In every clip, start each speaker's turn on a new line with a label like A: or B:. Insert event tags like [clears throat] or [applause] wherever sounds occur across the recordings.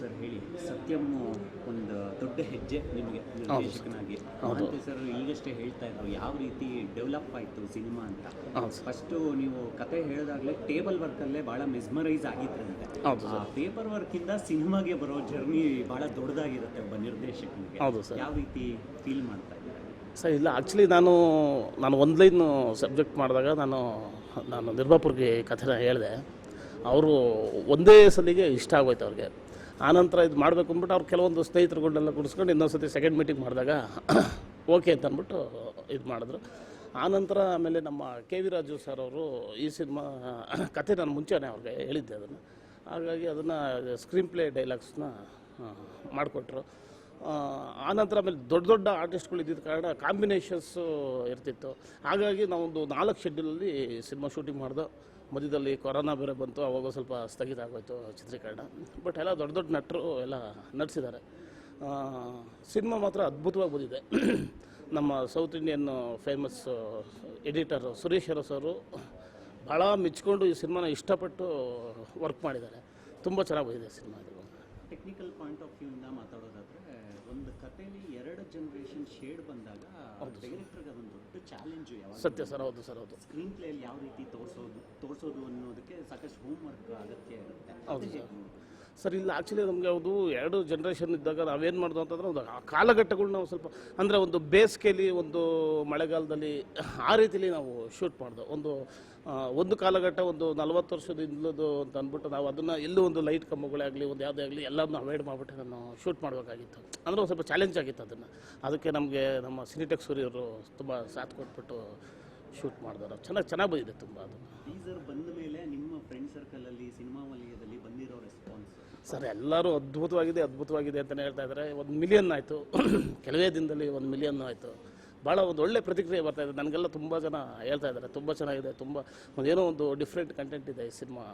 A: Sir ಹೇಳಿ ಸತ್ಯಂ ಒಂದು ದೊಡ್ಡ ಹೆಜ್ಜೆ ನಿಮಗೆ ನಿರ್ದೇಶಕನಾಗಿ. ಮತ್ತೆ ಸರ್ ಈಗಷ್ಟೇ ಹೇಳ್ತಾ ಇದ್ರು ಯಾವ ರೀತಿ ಡೆವಲಪ್ ಆಯಿತು ಸಿನಿಮಾ ಅಂತ. ಫಸ್ಟು ನೀವು ಕತೆ ಹೇಳಿದಾಗಲೇ ಟೇಬಲ್ ವರ್ಕಲ್ಲೇ ಭಾಳ ಮೆಸ್ಮರೈಸ್ ಆಗಿದ್ರಂತೆ. ಪೇಪರ್ ವರ್ಕಿಂದ ಸಿನಿಮಾಗೆ ಬರೋ ಜರ್ನಿ ಭಾಳ ದೊಡ್ಡದಾಗಿರುತ್ತೆ ಒಬ್ಬ ನಿರ್ದೇಶಕನಿಗೆ.
B: ಹೌದು ಸರ್.
A: ಯಾವ ರೀತಿ ಫೀಲ್ ಮಾಡ್ತಾ ಇದ್ದಾರೆ?
B: ಸರ್ ಇಲ್ಲ ಆ್ಯಕ್ಚುಲಿ ನಾನು ನಾನು ಒಂದು ಲೈನ್ ಸಬ್ಜೆಕ್ಟ್ ಮಾಡಿದಾಗ ನಾನು ನಾನು ನಿರ್ಮಾಪುರ್ಗೆ ಕಥೆನ ಹೇಳಿದೆ. ಅವರು ಒಂದೇ ಸಲಿಗೆ ಇಷ್ಟ ಆಗೋಯ್ತು ಅವ್ರಿಗೆ. ಆನಂತರ ಇದು ಮಾಡಬೇಕು ಅಂದ್ಬಿಟ್ಟು ಅವ್ರು ಕೆಲವೊಂದು ಸ್ನೇಹಿತರುಗಳನ್ನೆಲ್ಲ ಕುಡಿಸ್ಕೊಂಡು ಇನ್ನೊಂದು ಸತಿ ಸೆಕೆಂಡ್ ಮೀಟಿಂಗ್ ಮಾಡಿದಾಗ [clears throat] ಓಕೆ ಅಂತ ಅಂದ್ಬಿಟ್ಟು ಇದು ಮಾಡಿದ್ರು. ಆನಂತರ ಆಮೇಲೆ ನಮ್ಮ ಕೆ ವಿ ರಾಜು ಸರ್ ಅವರು ಈ ಸಿನಿಮಾ [clears throat] ಕತೆ ನಾನು ಮುಂಚೆನೇ ಅವ್ರಿಗೆ ಹೇಳಿದ್ದೆ ಅದನ್ನು. ಹಾಗಾಗಿ ಅದನ್ನು ಸ್ಕ್ರೀನ್ ಪ್ಲೇ ಡೈಲಾಗ್ಸ್ನ ಮಾಡಿಕೊಟ್ರು. ಆನಂತರ ಆಮೇಲೆ ದೊಡ್ಡ ದೊಡ್ಡ ಆರ್ಟಿಸ್ಟ್ಗಳು ಇದ್ದಿದ್ದ ಕಾರಣ ಕಾಂಬಿನೇಷನ್ಸು ಇರ್ತಿತ್ತು. ಹಾಗಾಗಿ ನಾವೊಂದು ನಾಲ್ಕು ಶೆಡ್ಯೂಲಲ್ಲಿ ಸಿನಿಮಾ ಶೂಟಿಂಗ್ ಮಾಡ್ದೋ ಮಧ್ಯದಲ್ಲಿ ಕೊರೋನಾ ಬೇರೆ ಬಂತು ಅವಾಗ ಸ್ವಲ್ಪ ಸ್ಥಗಿತ ಆಗೋಯ್ತು ಚಿತ್ರೀಕರಣ. ಬಟ್ ಎಲ್ಲ ದೊಡ್ಡ ದೊಡ್ಡ ನಟರು ಎಲ್ಲ ನಟಿಸಿದ್ದಾರೆ ಸಿನಿಮಾ ಮಾತ್ರ ಅದ್ಭುತವಾಗಿ ಬಂದಿದೆ. [clears throat] ನಮ್ಮ South Indian famous editor Suresh Urs ಅವರು ಭಾಳ ಮೆಚ್ಕೊಂಡು ಈ ಸಿನಿಮಾನ ಇಷ್ಟಪಟ್ಟು ವರ್ಕ್ ಮಾಡಿದ್ದಾರೆ. ತುಂಬ ಚೆನ್ನಾಗಿ ಬಂದಿದೆ ಸಿನಿಮಾ ಇದು.
A: ಟೆಕ್ನಿಕಲ್ ಪಾಯಿಂಟ್ ಆಫ್ ವ್ಯೂಯಿಂದ ಮಾತಾಡೋದಾದ್ರೆ ಒಂದು ಕಥೆಯಲ್ಲಿ ಎರಡು ಜನರೇಷನ್ ಶೇಡ್ ಬಂದಾಗ ಡೈರೆಕ್ಟರ್ಗೆ ಅದೊಂದು ದೊಡ್ಡ ಚಾಲೆಂಜು
B: ಸತ್ಯ ಸರ್ ಹೌದು ಸರ್ ಹೌದು.
A: ಸ್ಕ್ರೀನ್ ಪ್ಲೇಯಲ್ಲಿ ಯಾವ ರೀತಿ ತೋರಿಸೋದು ತೋರಿಸೋದು ಅನ್ನೋದಕ್ಕೆ ಸಾಕಷ್ಟು ಹೋಮ್ವರ್ಕ್ ಅಗತ್ಯ ಇರುತ್ತೆ.
B: ಸರ್. ಇಲ್ಲಿ ಆ್ಯಕ್ಚುಲಿ ನಮಗೆ ಅದು ಎರಡು ಜನ್ರೇಷನ್ ಇದ್ದಾಗ ನಾವೇನು ಮಾಡ್ದು ಅಂತಂದ್ರೆ ಒಂದು ಕಾಲಘಟ್ಟಗಳು ನಾವು ಸ್ವಲ್ಪ ಅಂದರೆ ಒಂದು ಬೇಸಿಗೆಯಲ್ಲಿ ಒಂದು ಮಳೆಗಾಲದಲ್ಲಿ ಆ ರೀತಿಲಿ ನಾವು ಶೂಟ್ ಮಾಡ್ದು. ಒಂದು ಒಂದು ಕಾಲಘಟ್ಟ ಒಂದು ನಲ್ವತ್ತು ವರ್ಷದ ಹಿಂದ್ಲದು ಅಂತ ಅಂದ್ಬಿಟ್ಟು ನಾವು ಅದನ್ನು ಎಲ್ಲೂ ಒಂದು ಲೈಟ್ ಕಂಬಗಳೇ ಆಗಲಿ, ಒಂದು ಯಾವುದೇ ಆಗಲಿ ಎಲ್ಲವನ್ನು ಅವಾಯ್ಡ್ ಮಾಡಿಬಿಟ್ಟು ನಾನು ಶೂಟ್ ಮಾಡಬೇಕಾಗಿತ್ತು. ಅಂದರೆ ಒಂದು ಸ್ವಲ್ಪ ಚಾಲೆಂಜ್ ಆಗಿತ್ತು ಅದನ್ನು. ಅದಕ್ಕೆ ನಮಗೆ ನಮ್ಮ ಸಿನಿಟೆಕ್ ಸೂರ್ಯರು ತುಂಬ ಸಾಥ್ ಕೊಟ್ಬಿಟ್ಟು ಶೂಟ್ ಮಾಡಿದಾರೆ. ಚೆನ್ನಾಗಿ ಚೆನ್ನಾಗಿ ಬಂದಿದೆ ತುಂಬ ಅದು.
A: ಟೀಸರ್ ಬಂದ ಮೇಲೆ ನಿಮ್ಮ ಫ್ರೆಂಡ್ ಸರ್ಕಲಲ್ಲಿ ಸಿನಿಮಾ ವಲಯದಲ್ಲಿ ಬಂದಿರೋ ರೆಸ್ಪಾನ್ಸ್
B: ಸರ್ ಎಲ್ಲರೂ ಅದ್ಭುತವಾಗಿದೆ ಅದ್ಭುತವಾಗಿದೆ ಅಂತಲೇ ಹೇಳ್ತಾ ಇದ್ದಾರೆ. ಒಂದು ಮಿಲಿಯನ್ ಆಯಿತು. ಕೆಲವೇ ದಿನದಲ್ಲಿ ಒಂದು ಮಿಲಿಯನ್ ಆಯಿತು. ಭಾಳ ಒಂದು ಒಳ್ಳೆ ಪ್ರತಿಕ್ರಿಯೆ ಬರ್ತಾ ಇದೆ. ನನಗೆಲ್ಲ ತುಂಬ ಜನ ಹೇಳ್ತಾ ಇದ್ದಾರೆ. ತುಂಬ ಚೆನ್ನಾಗಿದೆ ತುಂಬ ಒಂದು ಏನೋ ಒಂದು ಡಿಫ್ರೆಂಟ್ ಕಂಟೆಂಟ್ ಇದೆ ಈ ಸಿನಿಮಾ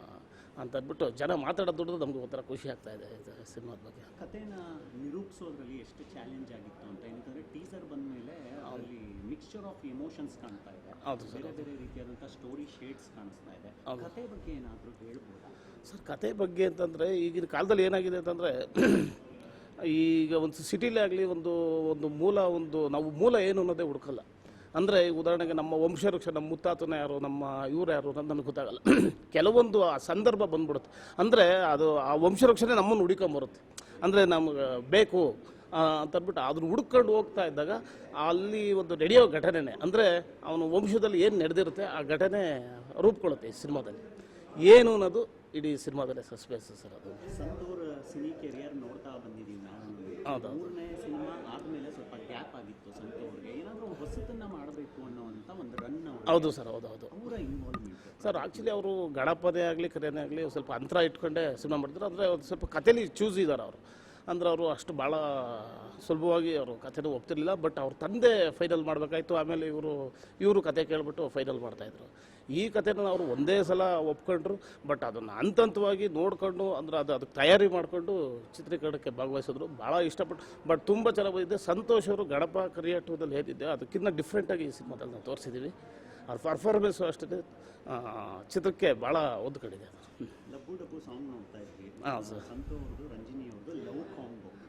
B: ಅಂತ ಅಂದ್ಬಿಟ್ಟು ಜನ ಮಾತಾಡೋದು ದುಡ್ಡು ನಮ್ಗೆ ಒಂಥರ ಖುಷಿ ಆಗ್ತಾ ಇದೆ ಇದು ಸಿನಿಮಾದ ಬಗ್ಗೆ.
A: ಕಥೆನ ನಿರೂಪಿಸೋದ್ರಲ್ಲಿ ಎಷ್ಟು ಚಾಲೆಂಜ್ ಆಗಿತ್ತು ಅಂತ? ಏನಂತಂದರೆ ಟೀಸರ್ ಬಂದ ಮೇಲೆ ಅಲ್ಲಿ ಮಿಕ್ಸ್ಚರ್ ಆಫ್ ಎಮೋಷನ್ಸ್ ಕಾಣ್ತಾ ಇದೆ.
B: ಹೌದು
A: ಬೇರೆ ಬೇರೆ ರೀತಿಯಾದಂಥ ಸ್ಟೋರಿ ಶೇಡ್ಸ್ ಕಾಣಿಸ್ತಾ ಇದೆ. ಕಥೆ ಬಗ್ಗೆ ಏನಾದರೂ ಹೇಳ್ಬೋದಾ?
B: ಸರ್ ಕತೆ ಬಗ್ಗೆ ಅಂತಂದರೆ ಈಗಿನ ಕಾಲದಲ್ಲಿ ಏನಾಗಿದೆ ಅಂತಂದರೆ ಈಗ ಒಂದು ಸಿಟಿಲೇ ಆಗಲಿ ಒಂದು ಒಂದು ಮೂಲ, ಒಂದು ನಾವು ಮೂಲ ಏನು ಅನ್ನೋದೇ ಹುಡುಕಲ್ಲ. ಅಂದರೆ ಉದಾಹರಣೆಗೆ ನಮ್ಮ ವಂಶವೃಕ್ಷ, ನಮ್ಮ ಮುತ್ತಾತನ ಯಾರು, ನಮ್ಮ ಇವ್ರು ಯಾರು ಅಂತ ನನಗೆ ಗೊತ್ತಾಗಲ್ಲ. [clears throat] ಕೆಲವೊಂದು ಆ ಸಂದರ್ಭ ಬಂದ್ಬಿಡುತ್ತೆ. ಅಂದರೆ ಅದು ಆ ವಂಶವೃಕ್ಷನೇ ನಮ್ಮನ್ನು ಹುಡುಕೊಂಬರುತ್ತೆ. ಅಂದರೆ ನಮ್ಗೆ ಬೇಕು ಅಂತಂದ್ಬಿಟ್ಟು ಅದನ್ನು ಹುಡ್ಕೊಂಡು ಹೋಗ್ತಾ ಇದ್ದಾಗ ಅಲ್ಲಿ ಒಂದು ನಡೆಯೋ ಘಟನೆನೇ, ಅಂದರೆ ಅವನ ವಂಶದಲ್ಲಿ ಏನು ನಡೆದಿರುತ್ತೆ ಆ ಘಟನೆ ರೂಪುಕೊಳ್ಳುತ್ತೆ ಈ ಸಿನಿಮಾದಲ್ಲಿ. ಏನು ಅನ್ನೋದು ಇಡೀ ಸಿನಿಮಾದಲ್ಲೇ ಸಸ್ಪೆನ್ಸ್ ಸರ್ ಅದು.
A: ಸಂತೂರ್ ಸಿನಿ ಕೆರಿಯರ್ ನೋಡ್ತಾ ಬಂದಿದ್ದೀವಿ.
B: ಹೌದು.
A: ಮೂರನೇ ಸಿನಿಮಾ ಆದಮೇಲೆ ಸ್ವಲ್ಪ ಗ್ಯಾಪ್ ಆಗಿತ್ತು ಸಂತೂರ್ಗೆ ಏನಾದರೂ ಹೊಸತನ್ನ ಮಾಡಬೇಕು ಅನ್ನೋವಂಥ ಒಂದು ರನ್
B: ಹೌದು ಸರ್ ಹೌದು ಹೌದು.
A: ಅವರ ಇನ್ವಾಲ್ವ್ಮೆಂಟ್
B: ಸರ್ ಆ್ಯಕ್ಚುಲಿ ಅವರು ಗಣಪದೇ ಆಗಲಿ ಕರೆನೇ ಆಗಲಿ ಸ್ವಲ್ಪ ಅಂತರ ಇಟ್ಕೊಂಡೇ ಸಿನಿಮಾ ಮಾಡಿದ್ರು ಅಂದರೆ ಒಂದು ಸ್ವಲ್ಪ ಕಥೆಲಿ ಚೂಸ್ ಇದ್ದಾರೆ ಅವರು. ಅಂದ್ರೆ ಅವರು ಅಷ್ಟು ಭಾಳ ಸುಲಭವಾಗಿ ಅವರು ಕಥೆನೂ ಒಪ್ತಿರ್ಲಿಲ್ಲ ಬಟ್ ಅವ್ರ ತಂದೆ ಫೈನಲ್ ಮಾಡಬೇಕಾಯ್ತು. ಆಮೇಲೆ ಇವರು ಇವರು ಕತೆ ಕೇಳ್ಬಿಟ್ಟು ಫೈನಲ್ ಮಾಡ್ತಾಯಿದ್ರು ಈ ಕಥೆನ ಅವರು ಒಂದೇ ಸಲ ಒಪ್ಕೊಂಡ್ರು ಬಟ್ ಅದನ್ನು ಹಂತ ಹಂತವಾಗಿ ನೋಡಿಕೊಂಡು ಅಂದ್ರೆ ಅದು ಅದಕ್ಕೆ ತಯಾರಿ ಮಾಡಿಕೊಂಡು ಚಿತ್ರೀಕರಣಕ್ಕೆ ಭಾಗವಹಿಸಿದ್ರು. ಭಾಳ ಇಷ್ಟಪಟ್ಟು ಬಟ್ ತುಂಬ ಚೆನ್ನಾಗಿ ಬಂದಿದೆ. ಸಂತೋಷ್ ಅವರು ಗಣಪ ಕರಿಯಾಟದಲ್ಲಿ ಹೇಳಿದ್ದೆ ಅದಕ್ಕಿಂತ ಡಿಫ್ರೆಂಟಾಗಿ ಈ ಸಿನಿಮಾದಲ್ಲಿ ನಾವು ತೋರಿಸಿದ್ದೀವಿ ಅವ್ರ ಪರ್ಫಾರ್ಮೆನ್ಸು ಅಷ್ಟೇ. ಚಿತ್ರಕ್ಕೆ ಭಾಳ
A: ಒದ್ದು ಕಡೆ ಇದೆ
B: ಹಾಂ ಸರ್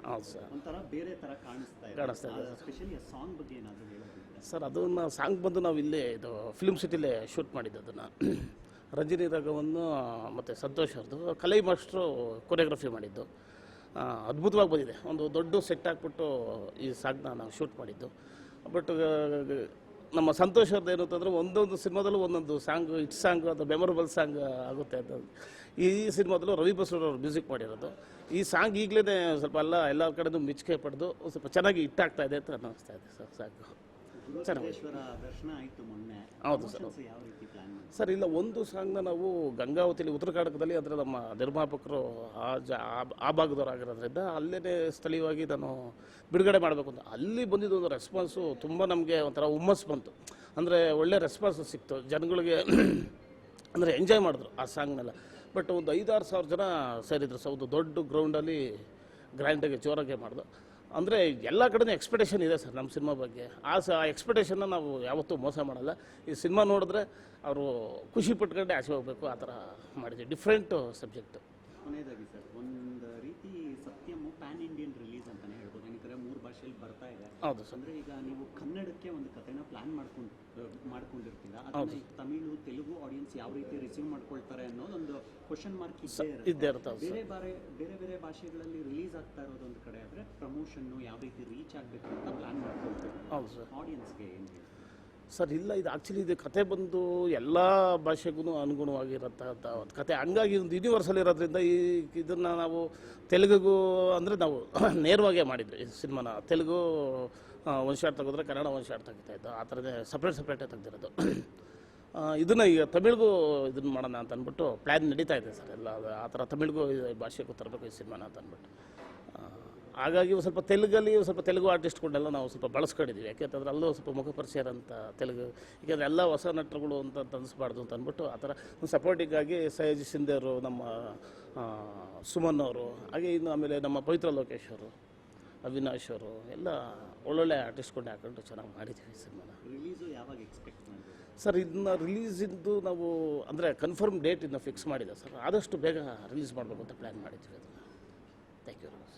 B: ಹೌದು ಸರ್.
A: ಒಂಥರ ಬೇರೆ ಥರ ಕಾಣಿಸ್ತಾ ಇದೆ.
B: ಕಾಣಿಸ್ತಾ ಇದೆ.
A: ಸ್ಪೆಷಲಿ ಆ ಸಾಂಗ್ ಬಗ್ಗೆ ಏನಾದರೂ ಹೇಳೋದಿದ್ರೆ.
B: ಸರ್ ಅದನ್ನು ಸಾಂಗ್ ಬಂದು ನಾವು ಇಲ್ಲೇ ಇದು ಫಿಲ್ಮ್ ಸಿಟಿಲೇ ಶೂಟ್ ಮಾಡಿದ್ದು ಅದನ್ನು [clears throat] ರಂಜನಿ ರಾಘವನ್ನು ಮತ್ತು ಸಂತೋಷ್ ಅವ್ರದ್ದು ಕಲೈ ಮಾಸ್ಟ್ರು ಕೊರಿಯೋಗ್ರಫಿ ಮಾಡಿದ್ದು. ಆ, ಅದ್ಭುತವಾಗಿ ಬಂದಿದೆ. ಒಂದು ದೊಡ್ಡ ಸೆಟ್ ಹಾಕ್ಬಿಟ್ಟು ಈ ಸಾಂಗ್ನ ನಾವು ಶೂಟ್ ಮಾಡಿದ್ದು. ಬಟ್ ನಮ್ಮ ಸಂತೋಷ್ ಅವ್ರದ್ದು ಏನು ಅಂತಂದರೆ ಒಂದೊಂದು ಸಿನಿಮಾದಲ್ಲೂ ಒಂದೊಂದು ಸಾಂಗ್ ಇಟ್ ಸಾಂಗ್ ಅಥವಾ ಮೆಮೊರಬಲ್ ಸಾಂಗ್ ಆಗುತ್ತೆ ಅಂತ. ಈ ಸಿನಿಮಾದಲ್ಲೂ ರವಿ ಅವರು ಮ್ಯೂಸಿಕ್ ಮಾಡಿರೋದು. ಈ ಸಾಂಗ್ ಈಗಲೇ ಸ್ವಲ್ಪ ಎಲ್ಲ ಎಲ್ಲ ಕಡೆದು ಮೆಚ್ಚುಗೆ ಪಡೆದು ಸ್ವಲ್ಪ ಚೆನ್ನಾಗಿ ಹಿಟ್ಟಾಗ್ತಾ ಇದೆ ಅಂತ ಅನ್ನಿಸ್ತಾ ಇದೆ. ಸರ್
A: ಮೊನ್ನೆ.
B: ಹೌದು ಸರ್ ಸರ್ ಇಲ್ಲ ಒಂದು ಸಾಂಗ್ನ ನಾವು ಗಂಗಾವತಿಲಿ ಉತ್ತರ ಕರ್ನಾಟಕದಲ್ಲಿ ಅಂದರೆ ನಮ್ಮ ನಿರ್ಮಾಪಕರು ಆ ಜ ಆ- ಆ ಭಾಗದವರಾಗಿರೋದ್ರಿಂದ ಅಲ್ಲೇ ಸ್ಥಳೀಯವಾಗಿ ನಾನು ಬಿಡುಗಡೆ ಮಾಡಬೇಕು ಅಂತ. ಅಲ್ಲಿ ಬಂದಿದ್ದು ಒಂದು ರೆಸ್ಪಾನ್ಸು ತುಂಬ ನಮಗೆ ಒಂಥರ ಹುಮ್ಮಸ್ ಬಂತು. ಅಂದರೆ ಒಳ್ಳೆ ರೆಸ್ಪಾನ್ಸ್ ಸಿಕ್ತು. ಜನಗಳಿಗೆ [clears throat] ಅಂದರೆ ಎಂಜಾಯ್ ಮಾಡಿದ್ರು ಆ ಸಾಂಗ್ನೆಲ್ಲ. ಬಟ್ ಒಂದು ಐದಾರು ಸಾವಿರ ಜನ ಸೇರಿದ್ರು ಸೌದು ದೊಡ್ಡ ಗ್ರೌಂಡಲ್ಲಿ ಗ್ರ್ಯಾಂಡಾಗಿ ಜೋರಾಗೆ ಮಾಡಿದ್ರು ಅಂದರೆ ಎಲ್ಲ ಕಡೆನೂ ಎಕ್ಸ್ಪೆಕ್ಟೇಷನ್ ಇದೆ ಸರ್ ನಮ್ಮ ಸಿನಿಮಾ ಬಗ್ಗೆ. ಆ ಸ ಎಕ್ಸ್ಪೆಕ್ಟೇಷನ್ನ ನಾವು ಯಾವತ್ತೂ ಮೋಸ ಮಾಡಲ್ಲ. ಈ ಸಿನಿಮಾ ನೋಡಿದ್ರೆ ಅವರು ಖುಷಿ ಪಟ್ಕೊಂಡೆ ಆಸೆ ಹೋಗಬೇಕು, ಆ ಥರ ಮಾಡಿದ್ವಿ. ಡಿಫ್ರೆಂಟು ಸಬ್ಜೆಕ್ಟು
A: ಕೊನೆಯದಾಗಿ ಸರ್, ಒಂದು
B: ಹೌದು ಸರ್.
A: ಅಂದ್ರೆ ಈಗ ನೀವು ಕನ್ನಡಕ್ಕೆ ಒಂದು ಕಥೆನ ಪ್ಲಾನ್ ಮಾಡ್ಕೊಂಡು ಮಾಡ್ಕೊಂಡಿರ್ತೀರಾ? ಅದನ್ನ ತಮಿಳು ತೆಲುಗು ಆಡಿಯನ್ಸ್ ಯಾವ ರೀತಿ ರಿಸೀವ್ ಮಾಡ್ಕೊಳ್ತಾರೆ ಅನ್ನೋದೊಂದು ಕ್ವಶನ್ ಮಾರ್ಕ್ ಇದ್ದೇ ಇರುತ್ತೆ. ಬೇರೆ ಬೇರೆ ಬೇರೆ ಬೇರೆ ಭಾಷೆಗಳಲ್ಲಿ ರಿಲೀಸ್ ಆಗ್ತಾ ಇರೋದು ಒಂದು ಕಡೆ ಆದ್ರೆ ಪ್ರಮೋಷನ್ ಯಾವ ರೀತಿ ರೀಚ್ ಆಗಬೇಕು ಅಂತ ಪ್ಲಾನ್ ಮಾಡ್ಕೊಳ್ತೀವಿ
B: ಹೌದು ಆಡಿಯನ್ಸ್
A: ಆಡಿಯನ್ಸ್ಗೆ ಏನು ಹೇಳ್ತೀವಿ
B: ಸರ್, ಇಲ್ಲ, ಇದು ಆ್ಯಕ್ಚುಲಿ ಇದು ಕತೆ ಬಂದು ಎಲ್ಲ ಭಾಷೆಗೂ ಅನುಗುಣವಾಗಿರತ್ತ ಕತೆ. ಹಂಗಾಗಿ ಒಂದು ಯೂನಿವರ್ಸಲ್ ಇರೋದ್ರಿಂದ ಈ ಇದನ್ನು ನಾವು ತೆಲುಗುಗೂ ಅಂದರೆ ನಾವು [coughs] ನೇರವಾಗೇ ಮಾಡಿದ್ವಿ ಈ ಸಿನಿಮಾನ. ತೆಲುಗು ಒಂದು ಶಾರ್ಟ್ ತೆಗೆದ್ರೆ ಕನ್ನಡ ಒಂದು ಶಾರ್ಟ್ ತೆಗಿತಾ ಇದ್ದು, ಆ ಥರದೇ ಸಪ್ರೇಟ್ ಸಪ್ರೇಟೇ ತೆಗ್ದಿರೋದು. [coughs] ಇದನ್ನು ಈಗ ತಮಿಳ್ಗೂ ಇದನ್ನು ಮಾಡೋಣ ಅಂತ ಅಂದ್ಬಿಟ್ಟು ಪ್ಲ್ಯಾನ್ ನಡೀತಾ ಇದೆ ಸರ್, ಎಲ್ಲ, ಆ ಥರ ತಮಿಳ್ಗೂ ಈ ಭಾಷೆಗೂ ತರಬೇಕು ಈ ಸಿನಿಮಾನ ಅಂತ ಅಂದ್ಬಿಟ್ಟು. ಹಾಗಾಗಿ ಸ್ವಲ್ಪ ತೆಲುಗಲ್ಲಿ ಸ್ವಲ್ಪ ತೆಲುಗು ಆರ್ಟಿಸ್ಟ್ಗಳನ್ನೆಲ್ಲ ನಾವು ಸ್ವಲ್ಪ ಬಳಸ್ಕೊಂಡಿದ್ದೀವಿ ಯಾಕೆಂತಂದ್ರೆ ಅಲ್ಲೂ ಸ್ವಲ್ಪ ಮುಖ ಪರಿಚಯ ಅಂತ ತೆಲುಗು ಯಾಕೆಂದರೆ ಎಲ್ಲ ಹೊಸ ನಟರುಗಳು ಅಂತ ತನಿಸ್ಬಾರ್ದು ಅನಿಸ್ಬಾರ್ದು ಅಂತ ಅಂದ್ಬಿಟ್ಟು ಆ ಥರ ಒಂದು ಸಪೋರ್ಟಿಗಾಗಿ ಸಯಾಜಿ ಶಿಂದೆ ಅವರು ನಮ್ಮ ಸುಮನ್ ಅವರು ಹಾಗೆ ಇನ್ನು ಆಮೇಲೆ ನಮ್ಮ ಪವಿತ್ರ ಲೋಕೇಶ್ ಅವರು ಅವಿನಾಶ್ ಅವರು ಎಲ್ಲ ಒಳ್ಳೊಳ್ಳೆ ಆರ್ಟಿಸ್ಟ್ಗಳನ್ನ ಹಾಕೊಂಡು ಚೆನ್ನಾಗಿ ಮಾಡಿದ್ದೀವಿ ಸಿನಿಮಾನ.
A: ರಿಲೀಸು ಯಾವಾಗ ಎಕ್ಸ್ಪೆಕ್ಟ್
B: ಸರ್ ಇದನ್ನ ರಿಲೀಸಿಂದು ನಾವು ಅಂದರೆ ಕನ್ಫರ್ಮ್ ಡೇಟ್ ಇನ್ನು ಫಿಕ್ಸ್ ಮಾಡಿದೆ ಸರ್. ಆದಷ್ಟು ಬೇಗ ರಿಲೀಸ್ ಮಾಡಬೇಕು ಅಂತ ಪ್ಲ್ಯಾನ್ ಮಾಡಿದ್ದೀವಿ ಅದನ್ನು. Thank you very much